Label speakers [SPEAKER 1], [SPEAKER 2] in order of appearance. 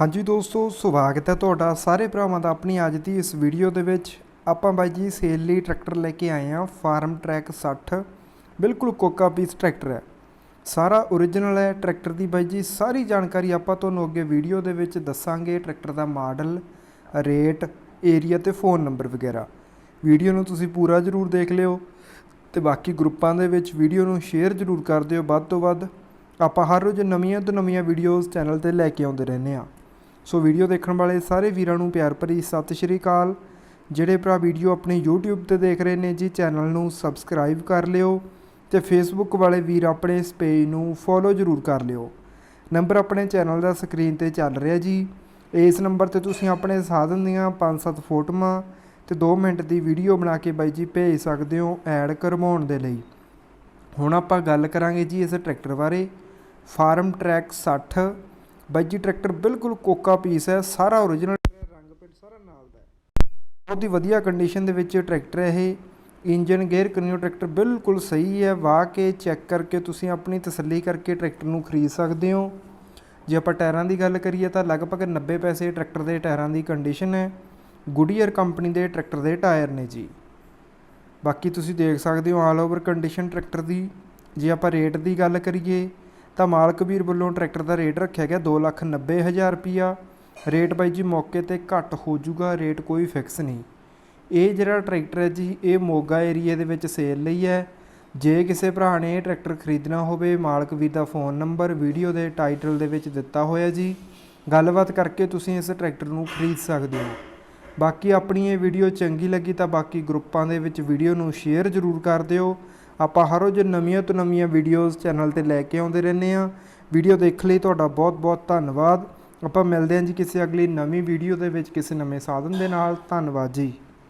[SPEAKER 1] ਹਾਂਜੀ ਦੋਸਤੋ ਸਵਾਗਤ ਹੈ ਤੁਹਾਡਾ ਸਾਰੇ ਭਰਾਵਾਂ ਦਾ ਆਪਣੀ ਅੱਜ ਦੀ ਇਸ ਵੀਡੀਓ ਦੇ ਵਿੱਚ। ਆਪਾਂ ਬਾਈ ਜੀ ਸੇਲ ਲਈ ਟਰੈਕਟਰ ਲੈ ਕੇ ਆਏ ਹਾਂ ਫਾਰਮ ਟਰੈਕ 60 ਬਿਲਕੁਲ ਕੋਕਾ ਪੀਸ ਟਰੈਕਟਰ ਹੈ। ਸਾਰਾ ਓਰੀਜਨਲ ਹੈ ਟਰੈਕਟਰ ਦੀ ਬਾਈ ਜੀ ਸਾਰੀ ਜਾਣਕਾਰੀ ਆਪਾਂ ਤੁਹਾਨੂੰ ਅੱਗੇ ਵੀਡੀਓ ਦੇ ਵਿੱਚ ਦੱਸਾਂਗੇ ਟਰੈਕਟਰ ਦਾ ਮਾਡਲ ਰੇਟ ਏਰੀਆ ਤੇ ਫੋਨ ਨੰਬਰ ਵਗੈਰਾ। ਵੀਡੀਓ ਨੂੰ ਤੁਸੀਂ ਪੂਰਾ ਜ਼ਰੂਰ ਦੇਖ ਲਿਓ ਤੇ ਬਾਕੀ ਗਰੁੱਪਾਂ ਦੇ ਵਿੱਚ ਵੀਡੀਓ ਨੂੰ ਸ਼ੇਅਰ ਜ਼ਰੂਰ ਕਰ ਦਿਓ। ਵੱਧ ਤੋਂ ਵੱਧ ਆਪਾਂ ਹਰ ਰੋਜ਼ ਨਵੀਆਂ ਤੋਂ ਨਵੀਆਂ ਵੀਡੀਓਜ਼ ਚੈਨਲ ਤੇ ਲੈ ਕੇ ਆਉਂਦੇ ਰਹਿੰਦੇ ਆ ਸੋ ਵੀਡੀਓ ਦੇਖਣ ਵਾਲੇ ਸਾਰੇ ਵੀਰਾਂ ਨੂੰ ਪਿਆਰ ਭਰੀ ਸਤਿ ਸ਼੍ਰੀ ਅਕਾਲ। ਜਿਹੜੇ ਭਰਾ ਵੀਡੀਓ ਆਪਣੇ YouTube ਤੇ ਦੇਖ ਰਹੇ ਨੇ ਜੀ, ਚੈਨਲ ਨੂੰ ਸਬਸਕ੍ਰਾਈਬ ਕਰ ਲਿਓ ਤੇ Facebook ਵਾਲੇ ਵੀਰ ਆਪਣੇ ਇਸ ਪੇਜ ਨੂੰ ਫੋਲੋ ਜ਼ਰੂਰ ਕਰ ਲਿਓ। ਨੰਬਰ ਆਪਣੇ ਚੈਨਲ ਦਾ ਸਕਰੀਨ ਤੇ ਚੱਲ ਰਿਹਾ ਜੀ। ਇਸ ਨੰਬਰ ਤੇ ਤੁਸੀਂ ਆਪਣੇ ਸਾਧਨ ਦੀਆਂ 5-7 ਫੋਟੋਆਂ ਤੇ 2 ਮਿੰਟ ਦੀ ਵੀਡੀਓ ਬਣਾ ਕੇ ਬਾਈ ਜੀ ਭੇਜ ਸਕਦੇ ਹੋ ਐਡ ਕਰਵਾਉਣ ਦੇ ਲਈ। ਹੁਣ ਆਪਾਂ ਗੱਲ ਕਰਾਂਗੇ ਜੀ ਇਸ ਟਰੈਕਟਰ ਬਾਰੇ। ਫਾਰਮ ਟਰੈਕ 60 ਬਾਈ ਜੀ, ਟਰੈਕਟਰ ਬਿਲਕੁਲ ਕੋਕਾ ਪੀਸ ਹੈ, ਸਾਰਾ ਓਰੀਜਨਲ ਰੰਗ ਪਿੰਡ ਸਾਰਾ ਨਾਲ ਦਾ ਬਹੁਤ ਹੀ ਵਧੀਆ ਕੰਡੀਸ਼ਨ ਦੇ ਵਿੱਚ ਟਰੈਕਟਰ ਹੈ ਇਹ। ਇੰਜਨ, ਗੇਅਰ ਕਨਿਓ ਟਰੈਕਟਰ ਬਿਲਕੁਲ ਸਹੀ ਹੈ। ਵਾਹ ਕੇ ਚੈੱਕ ਕਰਕੇ ਤੁਸੀਂ ਆਪਣੀ ਤਸੱਲੀ ਕਰਕੇ ਟਰੈਕਟਰ ਨੂੰ ਖਰੀਦ ਸਕਦੇ ਹੋ। ਜੇ ਆਪਾਂ ਟਾਇਰਾਂ ਦੀ ਗੱਲ ਕਰੀਏ ਤਾਂ ਲਗਭਗ 90 ਪੈਸੇ ਟਰੈਕਟਰ ਦੇ ਟਾਇਰਾਂ ਦੀ ਕੰਡੀਸ਼ਨ ਹੈ। ਗੁਡੀਅਰ ਕੰਪਨੀ ਦੇ ਟਰੈਕਟਰ ਦੇ ਟਾਇਰ ਨੇ ਜੀ। ਬਾਕੀ ਤੁਸੀਂ ਦੇਖ ਸਕਦੇ ਹੋ ਆਲ ਓਵਰ ਕੰਡੀਸ਼ਨ ਟਰੈਕਟਰ ਦੀ। ਜੇ ਆਪਾਂ ਰੇਟ ਦੀ ਗੱਲ ਕਰੀਏ ਤਾਂ ਮਾਲਕ ਵੀਰ ਵੱਲੋਂ ਟਰੈਕਟਰ ਦਾ ਰੇਟ ਰੱਖਿਆ ਗਿਆ 290000 ਰੁਪਿਆ ਰੇਟ ਬਾਈ ਜੀ ਮੌਕੇ ਤੇ ਘੱਟ ਹੋ ਜਾਊਗਾ, ਰੇਟ ਕੋਈ ਫਿਕਸ ਨਹੀਂ। ਇਹ ਜਿਹੜਾ ਟਰੈਕਟਰ ਹੈ ਜੀ, ਇਹ ਮੋਗਾ ਏਰੀਆ ਦੇ ਵਿੱਚ ਸੇਲ ਲਈ ਹੈ। ਜੇ ਕਿਸੇ ਭਰਾ ਨੇ ਇਹ ਟਰੈਕਟਰ ਖਰੀਦਣਾ ਹੋਵੇ, ਮਾਲਕ ਵੀਰ ਦਾ ਫੋਨ ਨੰਬਰ, ਵੀਡੀਓ ਦੇ ਟਾਈਟਲ ਦੇ ਵਿੱਚ ਦਿੱਤਾ ਹੋਇਆ ਜੀ। ਗੱਲਬਾਤ ਕਰਕੇ ਤੁਸੀਂ ਇਸ ਟਰੈਕਟਰ ਨੂੰ ਖਰੀਦ ਸਕਦੇ ਹੋ। ਬਾਕੀ ਆਪਣੀ ਇਹ ਵੀਡੀਓ ਚੰਗੀ ਲੱਗੀ ਤਾਂ ਬਾਕੀ ਗਰੁੱਪਾਂ ਦੇ ਵਿੱਚ ਵੀਡੀਓ ਨੂੰ ਸ਼ੇਅਰ ਜ਼ਰੂਰ ਕਰ ਦਿਓ। ਆਪਾਂ ਹਰ ਰੋਜ਼ ਨਵੀਆਂ ਤੋਂ ਨਵੀਆਂ ਵੀਡੀਓਜ਼ ਚੈਨਲ ਤੇ ਲੈ ਕੇ ਆਉਂਦੇ ਰਹਿੰਦੇ ਆ ਵੀਡੀਓ ਦੇਖਣ ਲਈ ਤੁਹਾਡਾ ਬਹੁਤ ਬਹੁਤ ਧੰਨਵਾਦ। ਆਪਾਂ ਮਿਲਦੇ ਹਾਂ ਜੀ ਕਿਸੇ ਅਗਲੀ ਨਵੀਂ ਵੀਡੀਓ ਦੇ ਵਿੱਚ ਕਿਸੇ ਨਵੇਂ ਸਾਧਨ ਦੇ ਨਾਲ। ਧੰਨਵਾਦ ਜੀ।